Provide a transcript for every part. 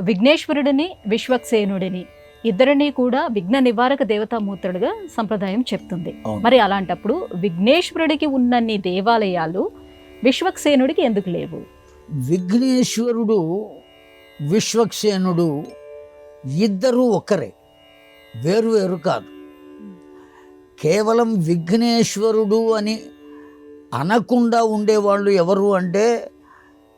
విఘ్నేశ్వరుడిని విశ్వక్సేనుడిని. ఇద్దరిని కూడా విఘ్న నివారక దేవతామూర్తులుగా సంప్రదాయం చెప్తుంది. మరి అలాంటప్పుడు విఘ్నేశ్వరుడికి ఉన్నన్ని దేవాలయాలు విశ్వక్సేనుడికి ఎందుకు లేవు? విఘ్నేశ్వరుడు విశ్వక్సేనుడు ఇద్దరూ ఒక్కరే వేరు వేరు కాదు. కేవలం విఘ్నేశ్వరుడు అని అనకుండా ఉండేవాళ్ళు ఎవరు అంటే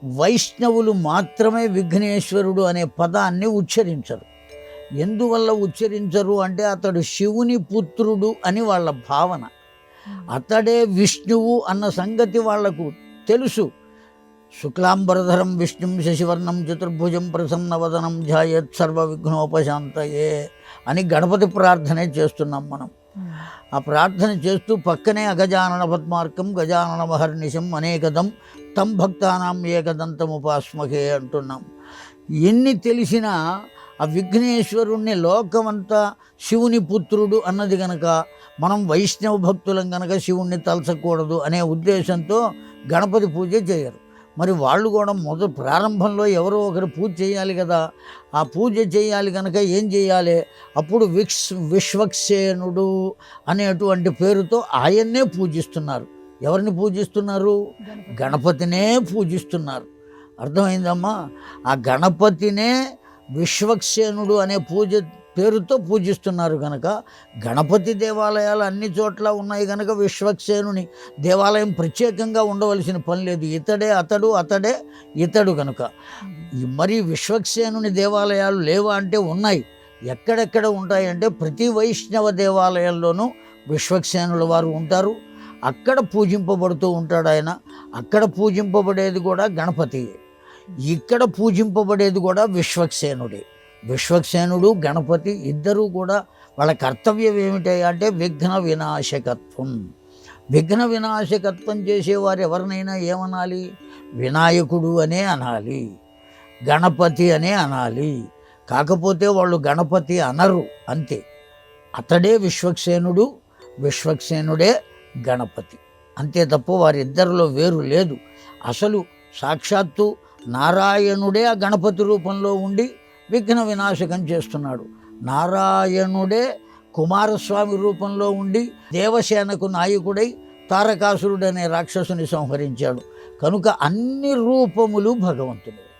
వైష్ణవులు మాత్రమే విఘ్నేశ్వరుడు అనే పదాన్ని ఉచ్చరించరు. ఎందువల్ల ఉచ్చరించరు అంటే అతడు శివుని పుత్రుడు అని వాళ్ళ భావన. అతడే విష్ణువు అన్న సంగతి వాళ్ళకు తెలుసు. శుక్లాంబరధరం విష్ణుం శశివర్ణం చతుర్భుజం ప్రసన్నవదనం ధ్యాయత్ సర్వ విఘ్నోపశాంతయే అని గణపతి ప్రార్థనే చేస్తున్నాం మనం. ఆ ప్రార్థన చేస్తూ పక్కనే అగజానన పద్మార్కం గజానన మహర్నిశం అనేకదం తం భక్తానాం ఏకదంతముపాస్మహే అంటున్నాం. ఎన్ని తెలిసినా ఆ విఘ్నేశ్వరుణ్ణి లోకమంతా శివుని పుత్రుడు అన్నది గనక మనం వైష్ణవ భక్తులం గనక శివుణ్ణి తలచకూడదు అనే ఉద్దేశంతో గణపతి పూజ చేయరు. మరి వాళ్ళు కూడా మొదటి ప్రారంభంలో ఎవరో ఒకరు పూజ చేయాలి కదా ఆ పూజ చేయాలి కనుక ఏం చేయాలి? అప్పుడు విక్స్ విశ్వక్సేనుడు అనేటువంటి పేరుతో ఆయన్నే పూజిస్తున్నారు. ఎవరిని పూజిస్తున్నారు? గణపతినే. పూజిస్తున్నారు. అర్థమైందమ్మా? ఆ గణపతినే విశ్వక్సేనుడు అనే పూజ పేరుతో పూజిస్తున్నారు కనుక గణపతి దేవాలయాలు అన్ని చోట్ల ఉన్నాయి కనుక విశ్వక్సేనుని దేవాలయం ప్రత్యేకంగా ఉండవలసిన పని లేదు. ఇతడే అతడు అతడే ఇతడు కనుక మరి విశ్వక్సేనుని దేవాలయాలు లేవా అంటే ఉన్నాయి. ఎక్కడెక్కడ ఉంటాయంటే ప్రతి వైష్ణవ దేవాలయంలోనూ విశ్వక్సేనుల వారు ఉంటారు. అక్కడ పూజింపబడుతూ ఉంటాడు ఆయన. అక్కడ పూజింపబడేది కూడా గణపతి. ఇక్కడ పూజింపబడేది కూడా విశ్వక్సేనుడే. విశ్వక్సేనుడు గణపతి ఇద్దరూ కూడా వాళ్ళ కర్తవ్యం ఏమిటి అంటే విఘ్న వినాశకత్వం. విఘ్న వినాశకత్వం చేసేవారు ఎవరినైనా ఏమనాలి? వినాయకుడు అనే అనాలి. గణపతి అనే అనాలి. కాకపోతే వాళ్ళు గణపతి అనరు అంతే. అతడే విశ్వక్సేనుడు విశ్వక్సేనుడే గణపతి. అంతే తప్ప వారిద్దరిలో వేరు లేదు. అసలు సాక్షాత్తు నారాయణుడే ఆ గణపతి రూపంలో ఉండి విఘ్న వినాశకం చేస్తున్నాడు. నారాయణుడే కుమారస్వామి రూపంలో ఉండి దేవసేనకు నాయకుడై తారకాసురుడు అనే రాక్షసుని సంహరించాడు. కనుక అన్ని రూపములు భగవంతుడు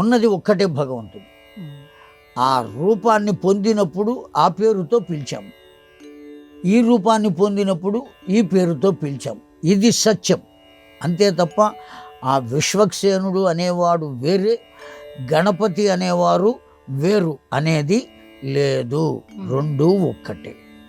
ఉన్నది ఒక్కటే భగవంతుడు. ఆ రూపాన్ని పొందినప్పుడు ఆ పేరుతో పిలిచాం. ఈ రూపాన్ని పొందినప్పుడు ఈ పేరుతో పిలిచాం. ఇది సత్యం. అంతే తప్ప ఆ విశ్వక్సేనుడు అనేవాడు వేరే గణపతి అనేవారు వేరు అనేది లేదు. రెండు ఒక్కటే.